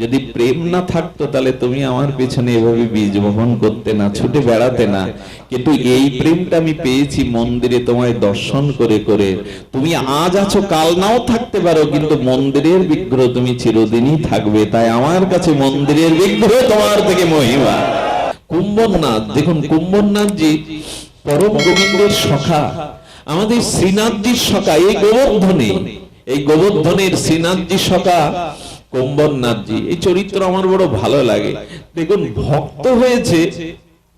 যদি প্রেম না থাকতো তাহলে তুমি আমার পেছনে এভাবে বীজ বপন করতে না, ছুটে বেড়াতে না। কিন্তু এই প্রেমটা আমি পেয়েছি মন্দিরে তোমায় দর্শন করে করে। তুমি আজ আছো, কাল নাও থাকতে পারো, কিন্তু মন্দিরের বিগ্রহ তুমি চিরদিনই থাকবে। তাই আমার কাছে মন্দিরের বিগ্রহ তোমার থেকে মহিমা। কুম্ভনাথ দেখুন কুম্ভনাথজি পরম গোবিন্দের সখা। আমাদের শ্রীনাথজির সখা, এই গোবর্ধনে। এই গোবর্ধনের শ্রীনাথজি সখা কুম্ভনাথজি এই চরিত্র আমার বড় ভালো লাগে। দেখুন, ভক্ত হয়েছে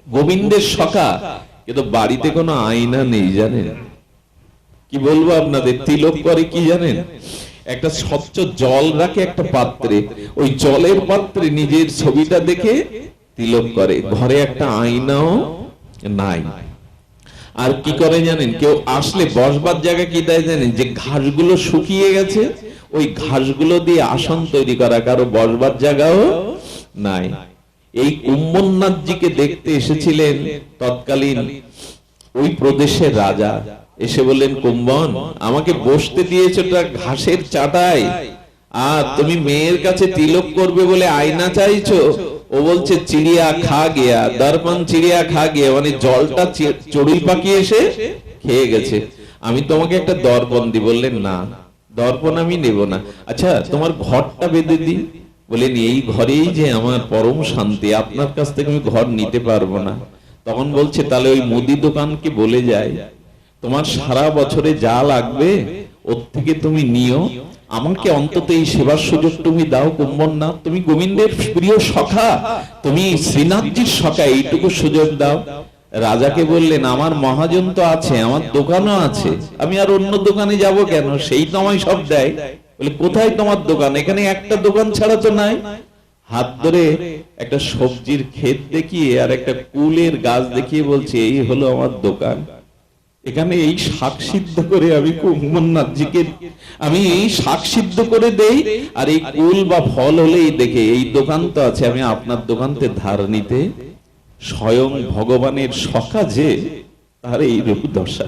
গোবিন্দের সখা, কিন্তু বাড়িতে কোনো আয়না নেই, জানেন? কি বলব আপনাদের? তিলক করে কি জানেন? একটা স্বচ্ছ জল রাখে একটা পাত্রে, ওই জলের পাত্রে নিজের ছবিটা দেখে তিলক করে। ঘরে একটা আয়নাও নাই। আর কি করে জানেন? কেউ আসলে বসবার জায়গা কি দেয় জানেন? যে ঘাসগুলো শুকিয়ে গেছে ওই ঘাসগুলো দিয়ে আসন তৈরি করা, কারও বসবার জায়গাও নাই। এই কুম্ভনাথজিকে দেখতে এসেছিলেন তৎকালীন ওই প্রদেশের রাজা। এসে বললেন, কুম্ভন, আমাকে বসতে দিয়েছ ঘাসের চাটায়। আর তুমি মেয়ের কাছে তিলক করবে বলে আয়না চাইছো? ও বলছে, চিড়িয়া খা গিয়া, দর্পণ চিড়িয়া খা গিয়া। মানে জলটা চড়ুই পাখি এসে খেয়ে গেছে। আমি তোমাকে একটা দর্পণ দি। বললেন, না দর্পণ আমি নেব না। আচ্ছা তোমার ঘরটা বেঁধে দিই। বলেন এই ঘরেই যে আমার পরম শান্তি, আপনার কাছ থেকে আমি ঘর নিতে পারব না। তখন বলছে, তাহলে ওই মুদি দোকানকে বলে যায় তোমার সারা বছরে যা লাগবে, ওর থেকে তুমি নিও। আমাকে অন্তত এই সেবার সুযোগ তুমি দাও কুম্বন না তুমি গোবিন্দের প্রিয় সখা, তুমি শ্রীনাথজির সখা, এইটুকু সুযোগ দাও। রাজাকে বললেন, আমার মহাজন তো আছে, আমার দোকানও আছে। আমি আর অন্য দোকানে যাব কেন? সেই তো আমায় সব দেয়। বলে, কোথায় তোমার দোকান? এখানে একটা দোকান ছাড়া তো নাই? হাত ধরে একটা সবজির ক্ষেত দেখিয়ে আর একটা কুলের গাছ দেখিয়ে বলছে, এই হলো আমার দোকান। এখানে এই শাক সিদ্ধ করে আমি কুম্ভনাথজিকে আমি এই শাক সিদ্ধ করে দেই, আর এই কুল বা ফল হলেই দেখে, এই দোকান তো আছে, আমি আপনার দোকানতে ধার নিতে স্বয়ং ভগবানের যে, তার এই রূপ দশা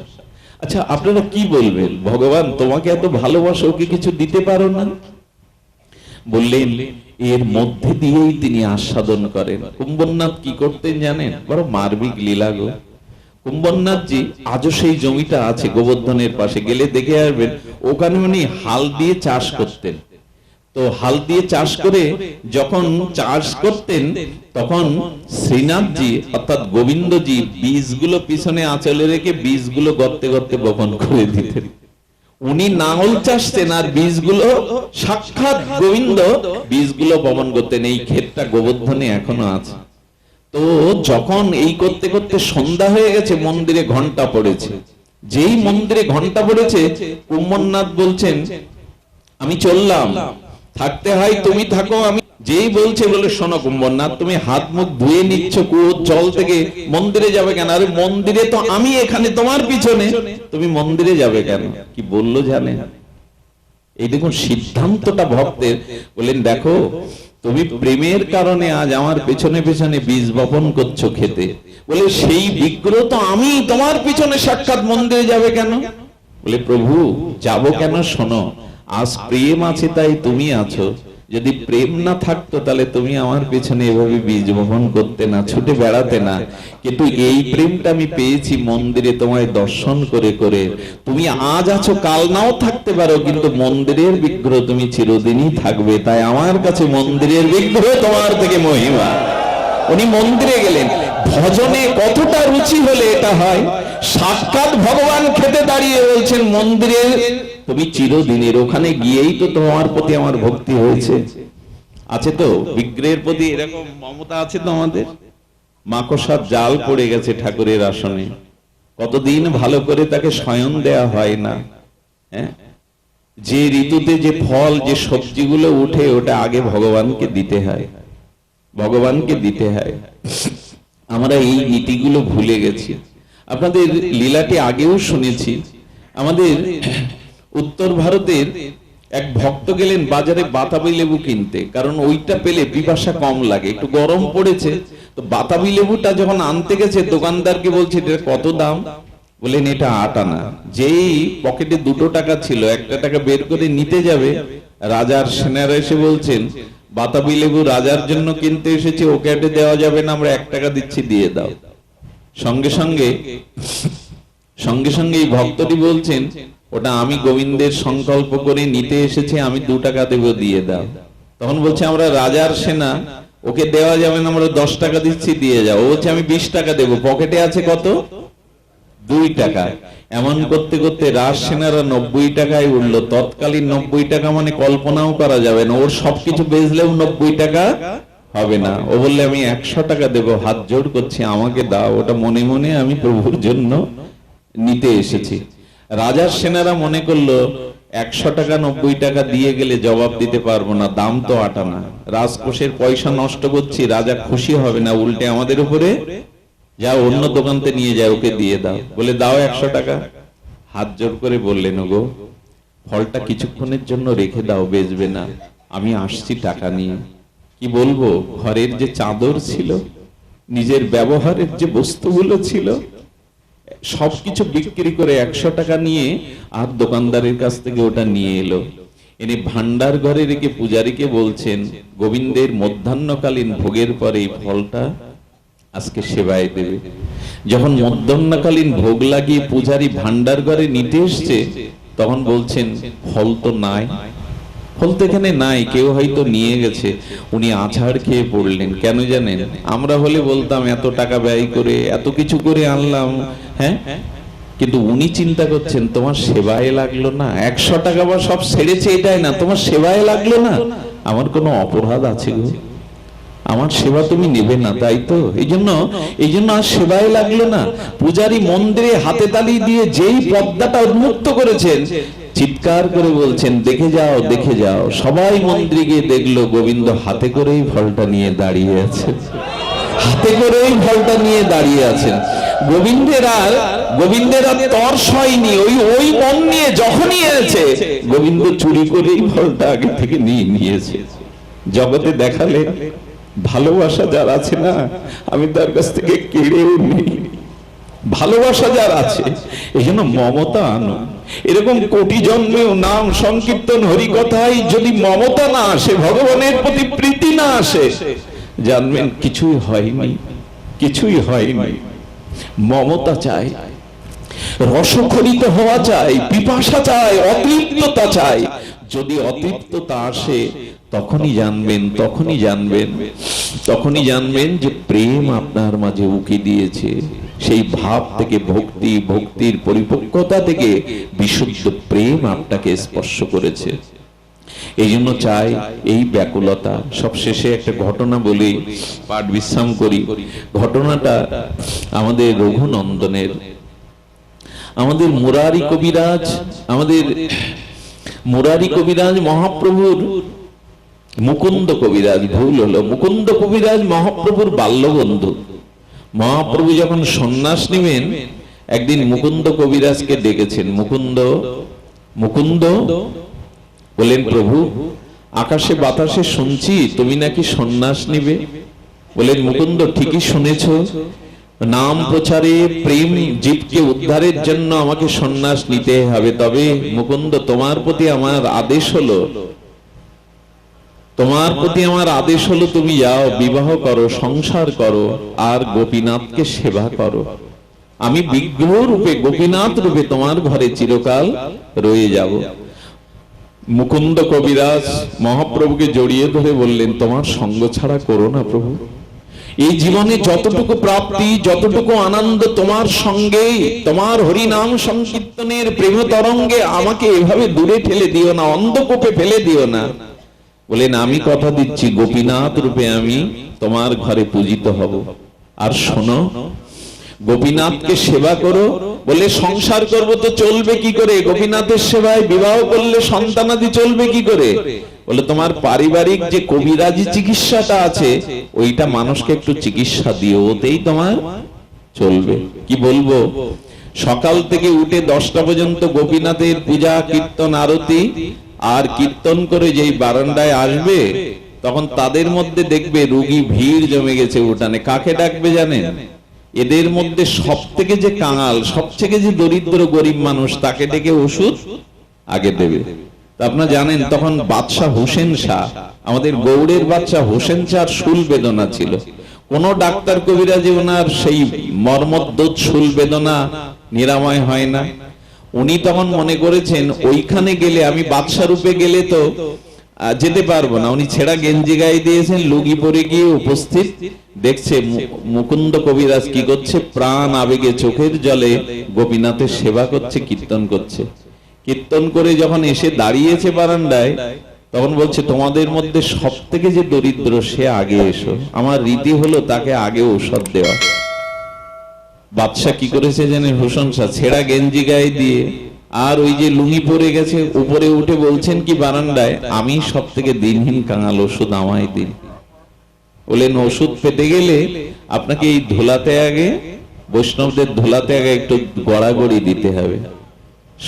আচ্ছা আপনারা কি বলবেন? ভগবান, তোমাকে এত ভালোবাসো, ওকে কিছু দিতে পারো না? বললেন, এর মধ্যে দিয়েই তিনি আস্বাদন করেন। কুম্ভনাথ কি করতেন জানেন? বড় মার্মিক লীলা গো। কুম্ভনাথজি, আজও সেই জমিটা আছে গোবর্ধনের পাশে, গেলে দেখে আসবেন, ওখানে উনি হাল দিয়ে চাষ করতেন। তো হাল দিয়ে চাষ করে যখন চাষ করতেন, তখন শ্রীনাথজি, অর্থাৎ গোবিন্দজি বীজগুলো পিছনে আঁচলে রেখে বীজগুলো গর্তে গর্তে বপন করে দিতেন। উনি নাঙল চাষতেন আর বীজগুলো, সাক্ষাৎ গোবিন্দ বীজগুলো বপন করতেন। এই ক্ষেতটা গোবর্ধনে এখনও আছে। তো যখন এই করতে করতে সন্ধ্যা হয়ে গেছে, মন্দিরে ঘণ্টা পড়েছে। যেই মন্দিরে ঘণ্টা পড়েছে, কুম্ভনাথ বলছেন, আমি চললাম। থাকতে হয়, তুমি থাকো, আমি যেই বলছে বলে শোনো কুম্ভনাথ তুমি হাত মুখ ধুয়ে নিচ্ছ কুয়োর জল থেকে মন্দিরে যাবে কেন? আরে মন্দিরে তো আমি এখানে, তোমার পিছনে। তুমি মন্দিরে যাবে কেন? কি বলল জানে? এই দেখুন সিদ্ধান্তটা ভক্তের। বললেন, দেখো, তুমি প্রেমের কারণে আজ আমার পেছনে পেছনে বীজ বপন করছ খেতে। বলে, সেই বিগ্রহ তো আমি, তোমার পিছনে সাক্ষাৎ মন্দিরে যাবে কেন? বলে, প্রভু, যাব কেন শোনো? আজ প্রেম আছে তাই তুমি আছো। যদি প্রেম না থাকতো তাহলে তুমি আমার পেছনে এভাবে বীজ বপন করতে না, ছুটে বেড়াতে না। কিন্তু এই প্রেমটা আমি পেয়েছি মন্দিরে তোমায় দর্শন করে করে। তুমি আজ আছো, কাল নাও থাকতে পারো, কিন্তু মন্দিরের বিগ্রহ তুমি চিরদিনই থাকবে। তাই আমার কাছে মন্দিরের বিগ্রহ তোমার থেকে মহিমা। উনি মন্দিরে গেলেন। ভজনে কতটা রুচি হলে এটা হয়? সাক্ষাৎ ভগবান খেতে দাঁড়িয়ে বলছেন, মন্দিরে তুমি চিরদিনের ওখানে গিয়েই তো তোমার প্রতি আমার ভক্তি হয়েছে। আছে তো? বিগ্রহের প্রতি এরকম মমতা আছে তো আমাদের? মাকসার জাল পড়ে গেছে ঠাকুরের আসনে। কতদিন ভালো করে তাকে শয়ন দেয়া হয় না হ্যাঁ? যে ঋতুতে যে ফল, যে সবজিগুলো উঠে, ওটা আগে ভগবানকে দিতে হয়। ভগবানকে দিতে হয়। আমরা এই নীতিগুলো ভুলে গেছি। আপনাদের লীলাটি আগেও শুনেছি। আমাদের উত্তর ভারতের এক ভক্ত গেলেন বাজারে বাতাবি লেবু কিনতে, কারণ ওইটা পেলে পিপাসা কম লাগে, একটু গরম পড়েছে। তো বাতাবি লেবুটা যখন আনতে গেছে, দোকানদারকে বলছে, এটা কত দাম? বলেন এটা আট আনা। যেই পকেটে দুটো টাকা ছিল, একটা টাকা বের করে নিতে যাবে, রাজার সেনারা এসে বলছেন বাতাবি লেবু রাজার জন্য কিনতে এসেছি, ওকে এটা দেওয়া যাবে না, আমরা এক টাকা দিচ্ছি, দিয়ে দাও। সঙ্গে সঙ্গে সঙ্গে সঙ্গে এই ভক্তটি বলছেন, ওটা আমি গোবিন্দের সংকল্প করে নিতে এসেছি, আমি দু টাকা দেব, দিয়ে দাও। তখন বলছে, আমরা রাজার সেনা, ওকে দেওয়া যাবে না, আমরা দশ টাকা দিচ্ছি, দিয়ে যাও ও বলছে, আমি বিশ টাকা দেবো, পকেটে আছে কত? দুই টাকা। এমন করতে করতে রাজ সেনারা নব্বই টাকায় উঠল। তৎকালীন নব্বই টাকা মানে কল্পনাও করা যাবে না। ওর সবকিছু বেচলেও নব্বই টাকা হবে না। ও বললে, আমি একশো টাকা দেবো, হাত জোর করছি, আমাকে দাও। ওটা মনে মনে আমি প্রভুর জন্য নিতে এসেছি। রাজার সেনারা মনে করল, একশো টাকা, নব্বই টাকা দিয়ে গেলে জবাব দিতে পারব না, দাম তো আটানা। রাজকোষের পয়সা নষ্ট করছি, রাজা খুশি হবে না উল্টে আমাদের উপরে যা অন্য দোকানতে নিয়ে যায় ওকে দিয়ে দাও। বলে, দাও একশো টাকা। হাত জোর করে বললেন গো ফলটা কিছুক্ষণের জন্য রেখে দাও, বেচবে না। আমি আসছি টাকা নিয়ে। কি বলব, ঘরের যে চাদর ছিল, নিজের ব্যবহারের যে বস্তুগুলো ছিল, সবকিছু বিক্রি করে একশো টাকা নিয়ে আর দোকানদারের কাছ থেকে ওটা নিয়ে এলো। এনে ভান্ডার ঘরে রেখে পূজারীকে বলছেন, গোবিন্দের মধ্যাহ্নকালীন ভোগের পরে এই ফলটা আজকে সেবায় দেবে। যখন মধ্যাহ্নকালীন ভোগ লাগিয়ে পূজারী ভান্ডার ঘরে নিতে এসছে, তখন বলছেন, ফল তো নাই। ফল তো এখানে নাই, কেউ হয়তো নিয়ে গেছে। উনি আছাড় খেয়ে পড়লেন। কেন জানেন? আমরা হলে বলতাম, এত টাকা ব্যয় করে, এত কিছু করে আনলাম। হ্যাঁ? কিন্তু উনি চিন্তা করছেন, তোমার সেবায় লাগল না। একশো টাকা বা সব ছেড়েছে এটাই না। তোমার সেবায় লাগল না। আমার কোনো অপরাধ আছে গো। আমার সেবা তুমি নেবে না, তাই তো? এই জন্য এই জন্য আর সেবায় লাগল না। পূজারী মন্দিরে হাতে তালি দিয়ে যেই পদ্মাটা উন্মুক্ত করেছেন, চিৎকার করে বলছেন, দেখে যাও দেখে যাও। সবাই মন্দিরে গিয়ে দেখল, গোবিন্দ হাতে করেই ফলটা নিয়ে দাঁড়িয়ে আছে। হাতে করেই ফলটা নিয়ে দাঁড়িয়ে আছেন। গোবিন্দের আর গোবিন্দের আর তর্স হয়নি। ওই ওই মন নিয়ে যখনই এনেছে গোবিন্দ চুরি করেই ফলটা আগে থেকে নিয়ে নিয়েছে। জগতে দেখালে ভালোবাসা যার আছে না, আমি তার কাছ থেকে কেড়েও নিই। ভালোবাসা যার আছে এই জন্য মমতা আনো। এরকম কোটি জন্মেও নাম সংকীর্তন হরিকথায় যদি মমতা না আসে, ভগবানের প্রতি প্রীতি না আসে, জানবেন কিছুই হয়নি কিছুই হয়নি। মমতা চাই। রসখরিত হওয়া চাই, পিপাসা চাই, অতৃপ্ততা চাই। যদি অতৃপ্ততা আসে, তখনই জানবেন তখনই জানবেন তখনই জানবেন যে প্রেম আপনার মাঝে উকি দিয়েছে। সেই ভাব থেকে ভক্তি, ভক্তির পরিপক্কতা থেকে বিশুদ্ধ প্রেম আপনাকে স্পর্শ করেছে। এই জন্য চাই এই ব্যাকুলতা। সব শেষে একটা ঘটনা বলি, পাঠ বিশ্রাম করি। ঘটনাটা আমাদের রঘুনন্দনের। আমাদের মুরারি কবিরাজ, আমাদের মুরারি কবিরাজ মহাপ্রভুর মুকুন্দ কবিরাজ, ভুল হলো। মুকুন্দ কবিরাজ মহাপ্রভুর বাল্যবন্ধু। মহাপ্রভু যখন সন্ন্যাস নিবেন, একদিন মুকুন্দ কবিরাজকে ডেকেছেন। মুকুন্দ মুকুন্দ বলেন প্রভু, আকাশে বাতাসে শুনছি, তুমি নাকি সন্ন্যাস নিবে? বলেন মুকুন্দ, ঠিকই শুনেছ। নাম প্রচারে প্রেম জীবকে উদ্ধারের জন্য আমাকে সন্ন্যাস নিতে হবে। তবে মুকুন্দ তোমার প্রতি আমার আদেশ হলো। তোমার প্রতি আমার আদেশ হলো তুমি যাও বিবাহ করো সংসার করো আর গোপীনাথকে সেবা করো। আমি বিগ্রহ রূপে গোপীনাথ রূপে তোমার ঘরে চিরকাল রয়ে যাব। মুকুন্দ কবিরাজ মহাপ্রভুকে জড়িয়ে ধরে বললেন তোমার সঙ্গ ছাড়া করো না প্রভু। এই জীবনে যতটুকু প্রাপ্তি, যতটুকু আনন্দ তোমার সঙ্গে, তোমার হরিনাম সংকীর্তনের প্রেম তরঙ্গে আমাকে এভাবে দূরে ঠেলে দিও না, অন্ধকূপে ফেলে দিও না। বলেন, আমি কথা দিচ্ছি, গোপীনাথ রূপে আমি তোমার ঘরে পূজিত হব। আর শোনো, গোপীনাথকে সেবা করো বলে সংসার করব তো চলবে কি করে? গোপীনাথের সেবায় বিবাহ করলে সন্তানাদি চলবে কি করে? বলে তোমার পারিবারিক যে কবিরাজি চিকিৎসাটা আছে, ওইটা মানুষকে একটু চিকিৎসা দিও ওতেই তোমার চলবে। কি বলব? সকাল থেকে উঠে দশটা পর্যন্ত গোপীনাথের পূজা, কীর্তন, আরতি, আর কীর্তন করে যেই বারান্দায় আসবে, তখন তাদের মধ্যে দেখবে রুগী ভিড় জমে গেছে উঠানে। কাকে ডাকবে জানেন? এদের মধ্যে সব থেকে যে কাঙাল সব থেকে যে দরিদ্র গরিব মানুষ, তাকে ডেকে ওষুধ আগে দেবে। আপনারা জানেন, তখন বাদশাহ হোসেন শাহ, আমাদের গৌড়ের বাদশাহ হোসেন শাহর শুল বেদনা ছিল। কোন ডাক্তার কবিরাজি ওনার সেই মর্মদ্দোত শুল বেদনা নিরাময় হয় না। উনি তখন মনে করেছেন, ওইখানে গেলে আমি বাদশা রূপে গেলে তো যেতে পারব না। উনি ছেঁড়া গেঞ্জি গায়ে দিয়েছেন লুগি পরে গিয়ে উপস্থিত। দেখছে মুকুন্দ কবিরাজ কি করছে? প্রাণ আবেগে চোখের জলে গোপীনাথের সেবা করছে, কীর্তন করছে। কীর্তন করে যখন এসে দাঁড়িয়েছে বারান্দায়, তখন বলছে, তোমাদের মধ্যে সব থেকে যে দরিদ্র সে আগে এসো। আমার রীতি হলো তাকে আগে ঔষধ দেওয়া। বাদশাহ কি করেছে জানেন? হোসেন ছেঁড়া গেঞ্জি গায়ে দিয়ে আর ওই যে লুঙ্গি পরে গেছে, উপরে উঠে বলছেন কি, বারান্দায়, আমি সব থেকে দিনহীন কাঙাল ওষুধ আমায় দিন। বললেন, ওষুধ পেতে গেলে আপনাকে এই ধোলাতে আগে, বৈষ্ণবদের ধোলাতে আগে একটু গড়াগড়ি দিতে হবে।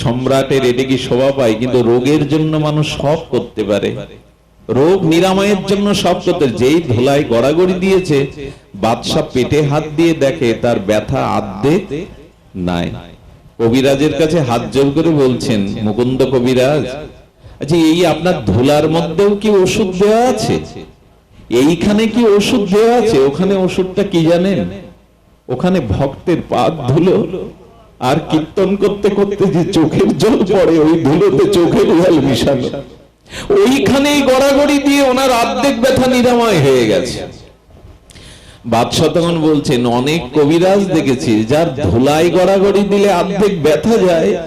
সম্রাটের এটা কি শোভা পায়, কিন্তু রোগের জন্য মানুষ সব করতে পারে। রোগ নিরাময়ের জন্য সব করতে যেই ধোলায় গড়াগড়ি দিয়েছে, বাদশাহ পেটে হাত দিয়ে দেখে, তার ব্যথা আদ্যে নাই। কবিরাজের কাছে হাত জোর করে বলছেন, মুকুন্দ কবিরাজ আচ্ছা এই আপনার ধুলার মধ্যেও কি ওষুধ দেওয়া আছে? এইখানে কি ওষুধ দেওয়া আছে? ওখানে ওষুধটা কি জানেন? ওখানে ভক্তের পাদ ধুলো। আর কীর্তন করতে করতে যে চোখের জল পড়ে, ওই ধুলোতে চোখের জল মিশানো ওইখানেই গড়াগড়ি দিয়ে ওনার অর্ধেক ব্যথা নিরাময় হয়ে গেছে। বাদশাহ তখন বলছেন, অনেক কবিরাজ দেখেছি, যার ধুলাই গড়াগড়ি দিলে অর্ধেক ব্যথা যায়।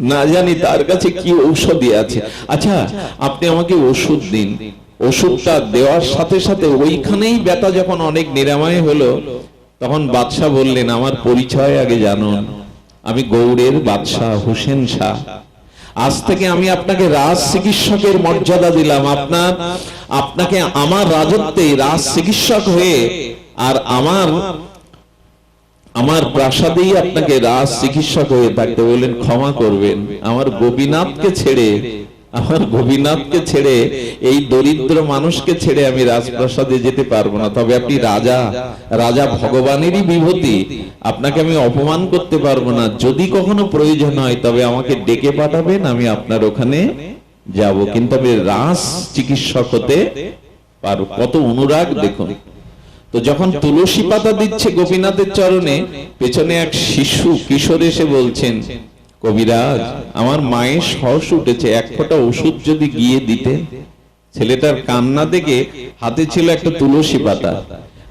না জানি তার কাছে কি ঔষধি আছে। আচ্ছা আপনি আমাকে ওষুধ দিন। ওষুধটা দেওয়ার সাথে সাথে ওইখানেই ব্যথা যখন অনেক নিরাময় হলো, তখন বাদশাহ বললেন, আমার পরিচয় আগে জানুন। আমি গৌড়ের বাদশাহ, হোসেন শাহ। আজ থেকে আমি আপনাকে রাজ চিকিৎসকের মর্যাদা দিলাম। আপনার, আপনাকে আমার রাজত্বে রাজ চিকিৎসক হয়ে আর আমার আমার প্রাসাদেই আপনাকে রাজ চিকিৎসক হয়ে থাকতে বললেন, ক্ষমা করবেন। আমার গোপীনাথকে ছেড়ে আমার গোপীনাথকে ছেড়ে এই দরিদ্র মানুষকে ছেড়ে আমি রাজপ্রাসাদে যেতে পারব না। তবে আপনি রাজা রাজা ভগবানেরই বিভূতি। আপনাকে আমি অপমান করতে পারব না। যদি কখনো প্রয়োজন হয়, তবে আমাকে ডেকে পাঠাবেন, আমি আপনার ওখানে যাব। কিন্তু আমি রাজ চিকিৎসক হতে পারব। কত অনুরাগ, দেখুন। তো যখন তুলসী পাতা দিচ্ছে গোপীনাথের চরণে, পেছনে এক শিশু কিশোর এসে বলছেন কবিরাজ, আমার মায়ের সহস উঠেছে, এক ফোঁটা ওষুধ যদি গিয়ে দিতে। ছেলেটার কান্না দেখে হাতে ছিল একটা তুলসী পাতা।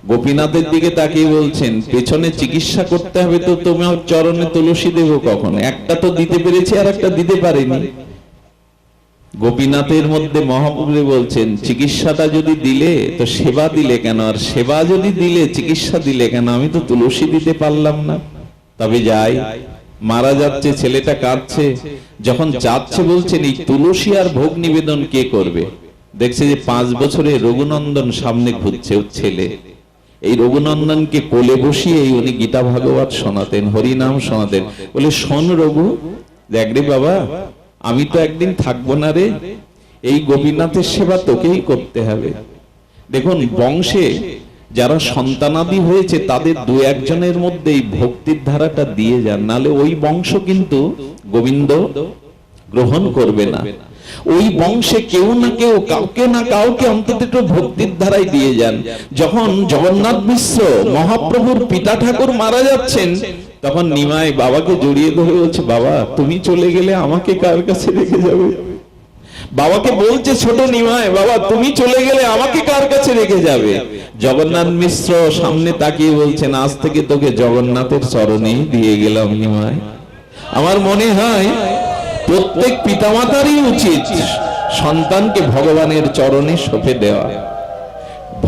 গোপীনাথের দিকে তাকিয়ে বলছেন, পেছনে চিকিৎসা করতে হবে তো তোমার চরণে তুলসী দেব কখন? একটা তো দিতে পেরেছি আর একটা দিতে পারিনি। গোপীনাথের মধ্যে মহাপ্রভু বলছেন, চিকিৎসাটা যদি দিলে তো সেবা দিলে কেন? আর সেবা যদি দিলে, চিকিৎসা দিলে কেন? আমি তো তুলসী দিতে পারলাম না। তবে যাই মারা যাচ্ছে, ছেলেটা কাঁদছে, যখন যাচ্ছে বলছেন এই তুলসী আর ভোগ নিবেদন কে করবে? দেখছে যে পাঁচ বছরে রঘুনন্দন সামনে ঘুরছে ওর ছেলে। এই রঘুনন্দনকে কোলে বসিয়ে উনি গীতা ভাগবত শোনাতেন, হরিনাম শোনাতেন। বলে, শোন রঘু, দেখ রে বাবা, আমি তো একদিন থাকব না রে। এই গোপীনাথের সেবা তোকেই করতে হবে। দেখুন, বংশে যারা সন্তানাদি হয়েছে, তাদের দু একজনের মধ্যে এই ভক্তির ধারাটা দিয়ে যান। নালে ওই বংশ কিন্তু গোবিন্দ গ্রহণ করবে না। ওই বংশে কেউ না কেউ, কাউকে না কাউকে অন্তত একটু ভক্তির ধারায় দিয়ে যান। যখন জগন্নাথ মিশ্র মহাপ্রভুর পিতা ঠাকুর মারা যাচ্ছেন, তখন নিমাই বাবাকে জড়িয়ে ধরে বলছে বাবা, তুমি চলে গেলে আমাকে কার কাছে রেখে যাবে? বাবাকে বলছে, ছোট নিমায় বাবা, তুমি চলে গেলে আমাকে কার কাছে রেখে যাবে? জগন্নাথ মিশ্র সামনে তাকিয়ে বলছেন, আজ থেকে তোকে জগন্নাথের চরণেই দিয়ে গেলাম নিমায় আমার মনে হয়, প্রত্যেক পিতামাতারই উচিত সন্তানকে ভগবানের চরণে সঁপে দেওয়া।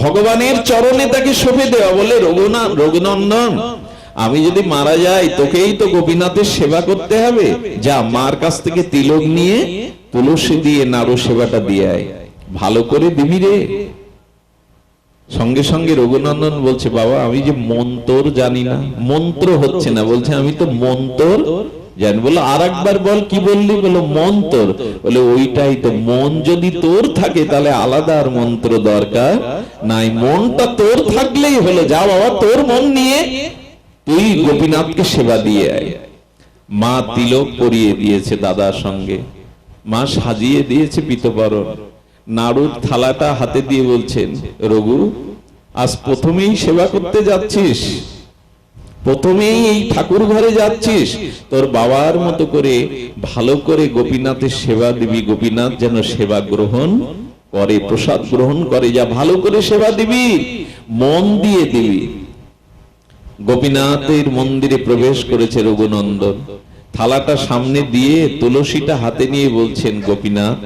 ভগবানের চরণে তাকে সঁপে দেওয়া বলে রঘুনাথ রঘুনন্দন, আমি যদি মারা যাই, তোকেই তো গোপীনাথের সেবা করতে হবে। যা মার কাছ থেকে তিলক নিয়ে তুলসী দিয়ে নাড়ু সেবাটা দিয়ে ভালো করে দিবি রে। সঙ্গে সঙ্গে রঘুনন্দন বলছে, বাবা, আমি যে মন্তর জানি না, মন্ত্র হচ্ছে না। বলছে, আমি তো মন্তর জানি। বলো আর একবার বল, কি বললি? বলো মন্তর। বলে ওইটাই তো, মন যদি তোর থাকে, তাহলে আলাদা আর মন্ত্র দরকার নাই। মনটা তোর থাকলেই হলো। যা বাবা, তোর মন নিয়ে তুই গোপীনাথকে সেবা দিয়ে আয়। মা তিলক পরিয়ে দিয়েছে দাদার সঙ্গে। মা সাজিয়ে দিয়েছে পিতবরণ। নাড়ুর থালাটা হাতে দিয়ে বলছেন, রঘু, আজ প্রথমেই সেবা করতে যাচ্ছিস। প্রথমেই এই ঠাকুর ঘরে যাচ্ছিস। তোর বাবার মতো করে ভালো করে গোপীনাথের সেবা দিবি। গোপীনাথ যেন সেবা গ্রহণ করে, প্রসাদ গ্রহণ করে, যা ভালো করে সেবা দিবি, মন দিয়ে দিবি। গোপীনাথের মন্দিরে প্রবেশ করেছে রঘুনন্দন। থালাটা সামনে দিয়ে তুলসীটা হাতে নিয়ে বলছেন গোপীনাথ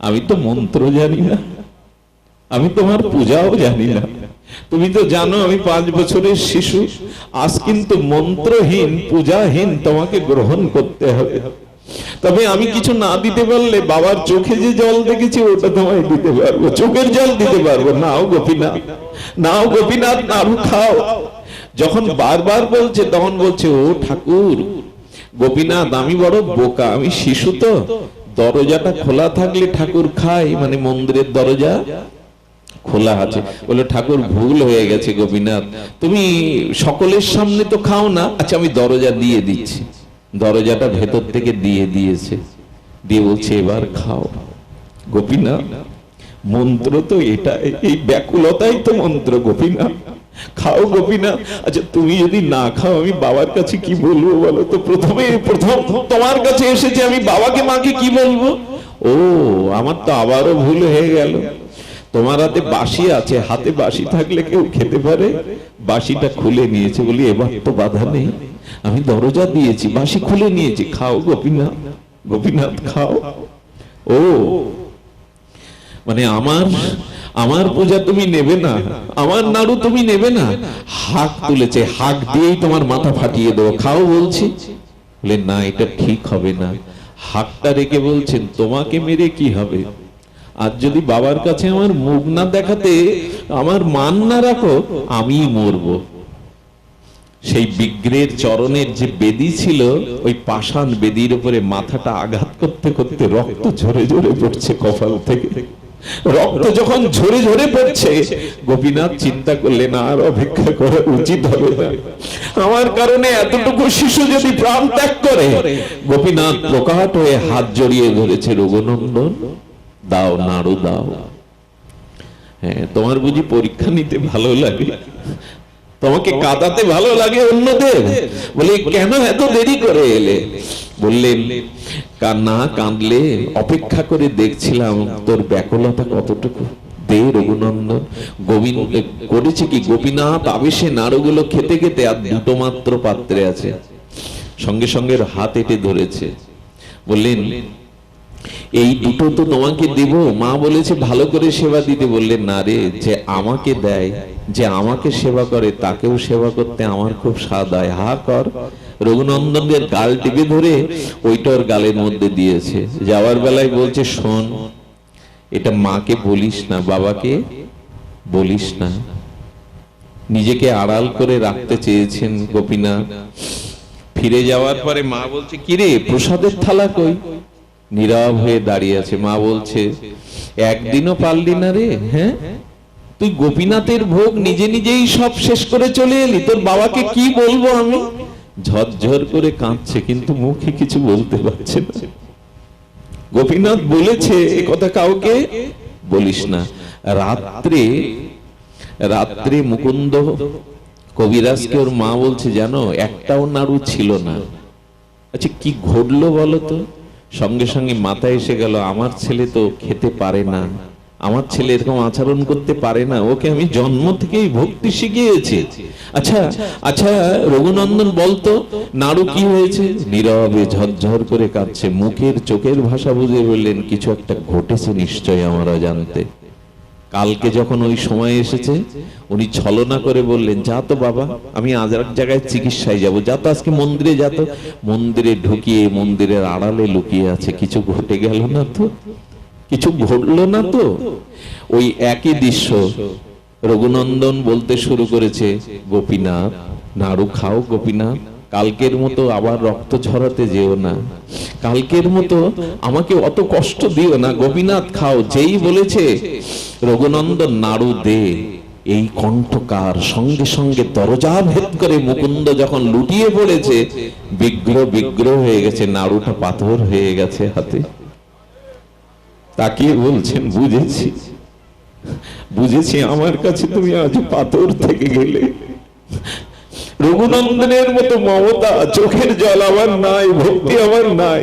আমি তো মন্ত্র জানি না। আমি তোমার পূজাও জানি না। তুমি তো জানো আমি পাঁচ বছরের শিশু। আজ কিন্তু মন্ত্রহীন, পূজাহীন তোমাকে গ্রহণ করতে হবে। তবে আমি কিছু না দিতে পারলে বাবার চোখে যে জল দেখেছি, ওটা তোমায় দিতে পারব। চোখের জল দিতে পারব। নাও গোপীনাথ নাও গোপীনাথ, নাড়ু খাও। যখন বারবার বলছে, তখন বলছে, ও ঠাকুর গোপীনাথ আমি বড় বোকা। আমি শিশু তো। দরজাটা খোলা থাকলে ঠাকুর খাই মানে মন্দিরের দরজা খোলা আছে। বলে ঠাকুর ভুল হয়ে গেছে গোপীনাথ। তুমি সকলের সামনে তো খাও না। আচ্ছা আমি দরজা দিয়ে দিচ্ছি। দরজাটা ভেতর থেকে দিয়ে দিয়েছে। দিয়ে বলছে এবার খাও। গোপীনাথ মন্ত্র তো এটা এই ব্যাকুলতাই তো মন্ত্র গোপীনাথ। খাও গোপীনাথ। আচ্ছা তুমি যদি না খাও, আমি বাবার কাছে কি বলব বলো তো? প্রথমে, প্রথম তোমার কাছে এসেছে আমি বাবাকে, মাকে কি বলব? ও, আমার তো আবারও ভুল হয়ে গেল। তোমার হাতে বাসি আছে, হাতে বাসি থাকলে কেউ খেতে পারে? বাসিটা খুলে নিয়েছে বলি, এবার তো বাধা নেই। আমি দরজা দিয়েছি বাসি খুলে নিয়েছি। খাও গোপীনাথ গোপীনাথ খাও। ও মানে আমার আমার পূজা তুমি নেবে না, আমার নাড়ু তুমি নেবে না। হাক তুলেছে, হাক দিয়েই তোমার মাথা ফাটিয়ে দেবো। খাও বলছি। বলে, না, এটা ঠিক হবে না। হাকটা রেখে বলছেন, তোমাকে মেরে কি হবে? আর যদি বাবার কাছে আমার মুখ না দেখাতে, আমার মান না রাখো, আমি মরবো। সেই বিগ্রের চরণের যে বেদি ছিল, ওই পাষাণ বেদির উপরে মাথাটা আঘাত করতে করতে রক্ত ঝরে ঝরে পড়ছে কপাল থেকে। রক্ত যখন ঝরে ঝরে পড়ছে, গোপীনাথ চিন্তা করলেন, আর অপেক্ষা করা উচিত হবে না। আমার কারণে এতটুকু শিশু যদি প্রাণ ত্যাগ করে, গোপীনাথ প্রকাট হয়ে হাত জড়িয়ে ধরেছে, রঘুনন্দন, দাও, নাড়ু দাও। হ্যাঁ তোমার বুঝি পরীক্ষা নিতে ভালো লাগে? তোমাকে কাঁদাতে ভালো লাগে অন্যদের। বলে কেন এত দেরি করে এলে? বললেন কান্না কাঁদলে অপেক্ষা করে দেখছিলাম তোর ব্যাকুলতা কতটুকু? দে রঘুনন্দন গোবিন্দ করেছে কি? গোপীনাথ আবেশে নাড়ুগুলো খেতে খেতে আর দুটো মাত্র পাত্রে আছে। সঙ্গে সঙ্গে হাত এটে ধরেছে। বললেন এই দুটো তো তোমাকে দেব। মা বলেছে ভালো করে সেবা দিতে। বললেন না রে যে আমাকে দেয় যে আমাকে সেবা করে, তাকেও সেবা করতে আমার খুব স্বাদ হয় হা, কর। রঘুনন্দনের গাল টিপে ধরে ওইটার গালের মধ্যে দিয়েছে। যাওয়ার বেলায় বলছে, শোন, এটা মাকে বলিস না, বাবাকে বলিস না। নিজেকে আড়াল করে রাখতে চেয়েছেন গোপীনাথ। ফিরে যাওয়ার পরে মা বলছে কিরে প্রসাদের থালা কই? নীরব হয়ে দাঁড়িয়ে আছে। মা বলছে, একদিনও পারলি না রে হ্যাঁ? তুই গোপীনাথের ভোগ নিজে নিজেই সব শেষ করে চলে এলি? তোর বাবাকে কি বলব আমি? ঝরঝর করে কাঁদছে, কিন্তু মুখে কিছু বলতে পারছে না। গোপীনাথ বলেছে কথা কাউকে বলিস না। রাত্রে রাত্রে মুকুন্দ কবিরাজকে ওর মা বলছে, জানো, একটাও নাড়ু ছিল না। আচ্ছা কি ঘটলো বলো তো? সঙ্গে সঙ্গে মাথায় এসে গেল, আমার ছেলে তো খেতে পারে না। আমার ছেলে এরকম আচরণ করতে পারে না ওকে আমি জন্ম থেকেই ভক্তি শিখিয়েছি। আচ্ছা আচ্ছা রঘুনন্দন বলতো নাড়ু কি হয়েছে? নীরবে ঝরঝর করে কাঁদছে মুখের চোখের ভাষা বুঝে বললেন কিছু একটা ঘটেছে নিশ্চয় আমার জানতে। কালকে যখন ওই সময় এসেছে উনি ছলনা করে বললেন যা তো বাবা আমি আজ এক জায়গায় চিকিৎসায় যাব। যা তো আজকে মন্দিরে যা তো। মন্দিরে ঢুকিয়ে মন্দিরের আড়ালে লুকিয়ে আছে কিছু ঘটে গেল না তো? কিছু ঘটলো না তো? ওই একই দৃশ্য রঘুনন্দন বলতে শুরু করেছে গোপীনাথ নাড়ু খাও গোপীনাথ কালকের মতো আবার রক্ত ঝরাতে যেও না। কালকের মতো আমাকে অত কষ্ট দিও না গোপীনাথ খাও। যেই বলেছে রঘুনন্দন নাড়ু দে। এই কণ্ঠকার সঙ্গে সঙ্গে দরজা ভেদ করে মুকুন্দ যখন লুটিয়ে পড়েছে বিগ্রহ বিগ্রহ হয়ে গেছে নাড়ুটা পাথর হয়ে গেছে হাতে। তাকিয়ে বলছেন, বুঝেছি। বুঝেছি আমার কাছে তুমি আজ পাথর থেকে গেলে। রঘুনন্দনের মতো মমতা, চোখের জল আমার নাই, ভক্তি আমার নাই।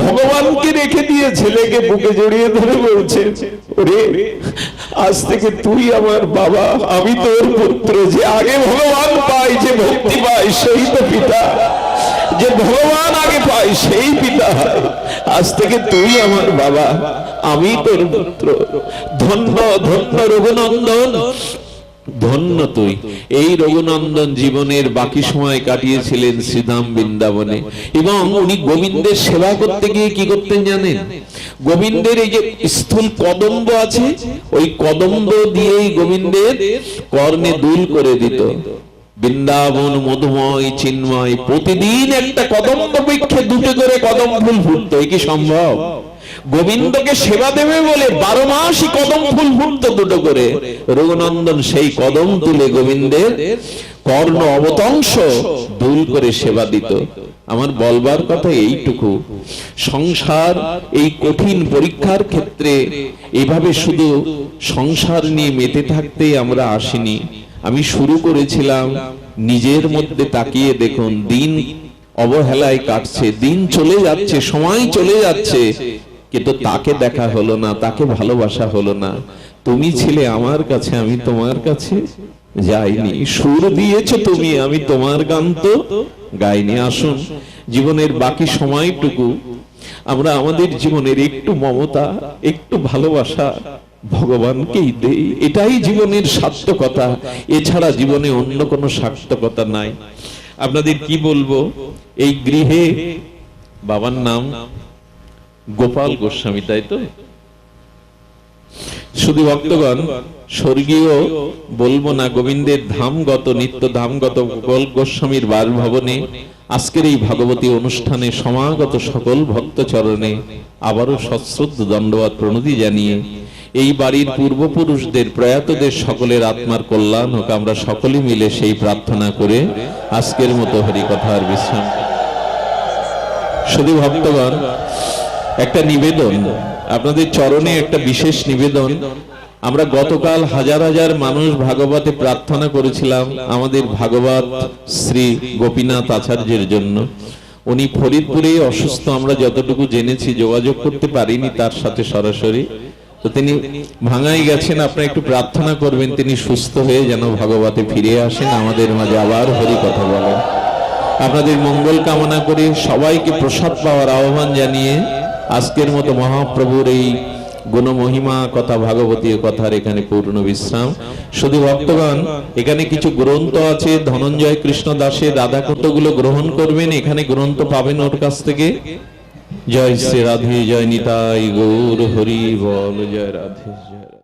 ভগবানকে রেখে দিয়ে ছেলেকে বুকে জড়িয়ে ধরে বলছে, ওরে, আজ থেকে তুই আমার বাবা, আমি তোর পুত্র, যে আগে ভগবান পাই, যে ভক্তি পাই, সেই তো পিতা। যে ভগবান আগে পাই সেই পিতা। আজ থেকে তুই আমার বাবা, আমি তোর পুত্র। ধন্য ধন্য রঘুনন্দন, ধন্য তুই। এই রঘুনন্দন জীবনের বাকি সময় কাটিয়েছিলেন শ্রীধাম বৃন্দাবনে। এবং উনি গোবিন্দের সেবা করতে গিয়ে কি করতেন জানেন? গোবিন্দের এই যে স্থূল কদম্ব আছে, ওই কদম্ব দিয়েই গোবিন্দের কর্ণে দুল করে দিত। বৃন্দাবন, মধুময়, চিন্ময়, প্রতিদিন একটা কদম্ব বৃক্ষে দুটো করে কদম ফুল ফুটতো কি সম্ভব? গোবিন্দকে সেবা দেবে বলে বারো মাসই কদম ফুল ফুটতো দুটো করে। রঘুনন্দন সেই কদম তুলে গোবিন্দের কর্ণ অবতংশ দুল করে সেবা দিত। আমার বলবার কথা এইটুকু। সংসার এই কঠিন পরীক্ষার ক্ষেত্রে এভাবে শুধু সংসার নিয়ে মেতে থাকতে আমরা আসিনি। আমি শুরু করেছিলাম নিজের মধ্যে তাকিয়ে দেখুন, দিন অবহেলায় কাটছে, দিন চলে যাচ্ছে, সময় চলে যাচ্ছে, কিন্তু তাকে দেখা হলো না, তাকে ভালোবাসা হলো না। তুমি ছিলে আমার কাছে, আমি তোমার কাছে যাইনি। সুর দিয়েছ তুমি, আমি তোমার গান তো গাইনি। আসুন, জীবনের বাকি সময়টুকু। আমরা আমাদের জীবনের একটু মমতা, একটু ভালোবাসা ভগবানকেই দেই। এটাই জীবনের সার্থকতা। এছাড়া জীবনে অন্য কোনো সার্থকতা নাই। আপনাদের কি বলব? এই গৃহে বাবার নাম গোপাল গোস্বামী, তাই তো? শুধু ভক্তগণ, স্বর্গীয় বলব না, গোবিন্দের ধামগত, নিত্য ধামগত গোপাল গোস্বামীর বাসভবনে আজকের এই ভাগবতী অনুষ্ঠানে সমাগত সকল ভক্ত চরণে আবারও সশ্রদ্ধ দণ্ডবাদ প্রণতি জানিয়ে এই বাড়ির পূর্বপুরুষদের প্রয়াতদের সকলের আত্মার কল্যাণ হোক, আমরা সকলে মিলে সেই প্রার্থনা করে আজকের মতো হরি কথার বিশ্রাম শুধু ভক্তগণ, একটা নিবেদন, আপনাদের চরণে একটা বিশেষ নিবেদন। আমরা গতকাল হাজার হাজার মানুষ ভাগবতে প্রার্থনা করেছিলাম আমাদের ভাগবত শ্রী গোপীনাথ আচার্যের জন্য। উনি ফরিদপুরে অসুস্থ, আমরা যতটুকু জেনেছি, যোগাযোগ করতে পারিনি তার সাথে সরাসরি। তো তিনি ভাঙাই গেছেন আপনি একটু প্রার্থনা করবেন, তিনি সুস্থ হয়ে যেন ভাগবতে ফিরে আসেন, আমাদের মাঝে আবার হরি কথা বলেন। আপনাদের মঙ্গল কামনা করে সবাইকে প্রসাদ পাওয়ার আহ্বান জানিয়ে আজকের মতো মহাপ্রভুর এই গুণমহিমা কথা, ভাগবতীয় কথার এখানে পূর্ণ বিশ্রাম। শুধু ভক্তগণ, এখানে কিছু গ্রন্থ আছে, ধনঞ্জয় কৃষ্ণ দাসের রাধা গুলো গ্রহণ করবেন, এখানে গ্রন্থ পাবেন ওর কাছ থেকে। জয় শ্রী রাধে জয় নিতাই গৌর হরি বল জয় রাধে জয়